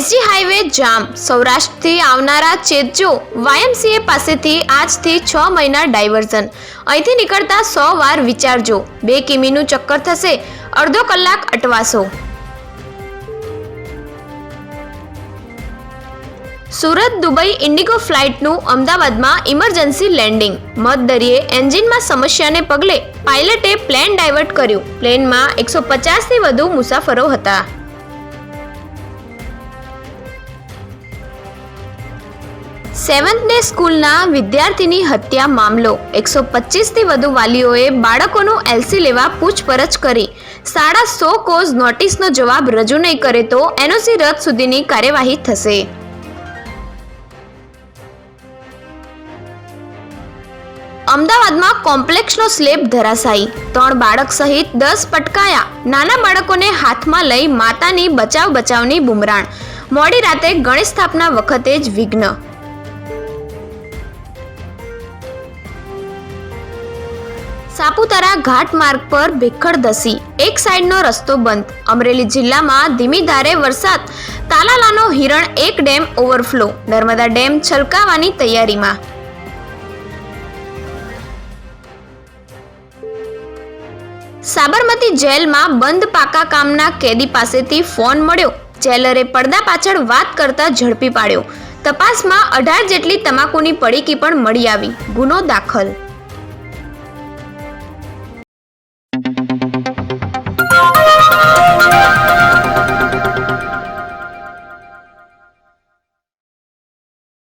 જામ. સૌરાષ્ટ્રથી આવનારા ચેતજો વાયએમસીએ પાસેથી આજથી છ મહિના ડાયવર્ઝન. અહીંથી નીકળતા સો વાર વિચારજો. બે કિમીનું ચક્કર થશે. અડધો કલાક અટવાસો સુરત દુબઈ ઇન્ડિગો ફ્લાઇટનું અમદાવાદમાં ઇમરજન્સી લેન્ડિંગ. મધદરિયે એન્જિનમાં સમસ્યાને પગલે પાયલટે પ્લેન ડાયવર્ટ કર્યું. પ્લેનમાં એકસો પચાસથી વધુ મુસાફરો હતા. સેવન્થ ડે સ્કૂલના વિદ્યાર્થીની હત્યા મામલો. એકસો પચીસથી વધુ વાલીઓએ બાળકોનું એલસી લેવા પૂછપરછ કરી. સાડા સો કોઝ નોટિસનો જવાબ રજૂ નહીં કરે તો એનઓસી રદ સુધીની કાર્યવાહી થશે. અમદાવાદમાં કોમ્પ્લેક્સનો સ્લેબ ધરાશાયી. ત્રણ બાળક સહિત દસ પટકાયા. નાના બાળકોને હાથમાં લઈ માતાની બચાવ બચાવની બુમરાણ. મોડી રાતે ગણેશ સ્થાપના વખતે જ વિઘ્ન સાપુતારા ઘાટ માર્ગ પર ભેખડ ધસી. એક સાઈડનો રસ્તો બંધ. અમરેલી જિલ્લામાં ધીમી ધારે વરસાદ. તાલાલાનો હિરણ એક ડેમ ઓવરફ્લો. નર્મદા ડેમ છલકાવાની તૈયારીમાં. સાબરમતી જેલમાં બંધ પાકા કામના કેદી પાસેથી ફોન મળ્યો. જેલરે પડદા પાછળ વાત કરતા ઝડપી પાડ્યો. તપાસમાં અઢાર જેટલી તમાકુની પડીકી પણ મળી આવી. ગુનો દાખલ.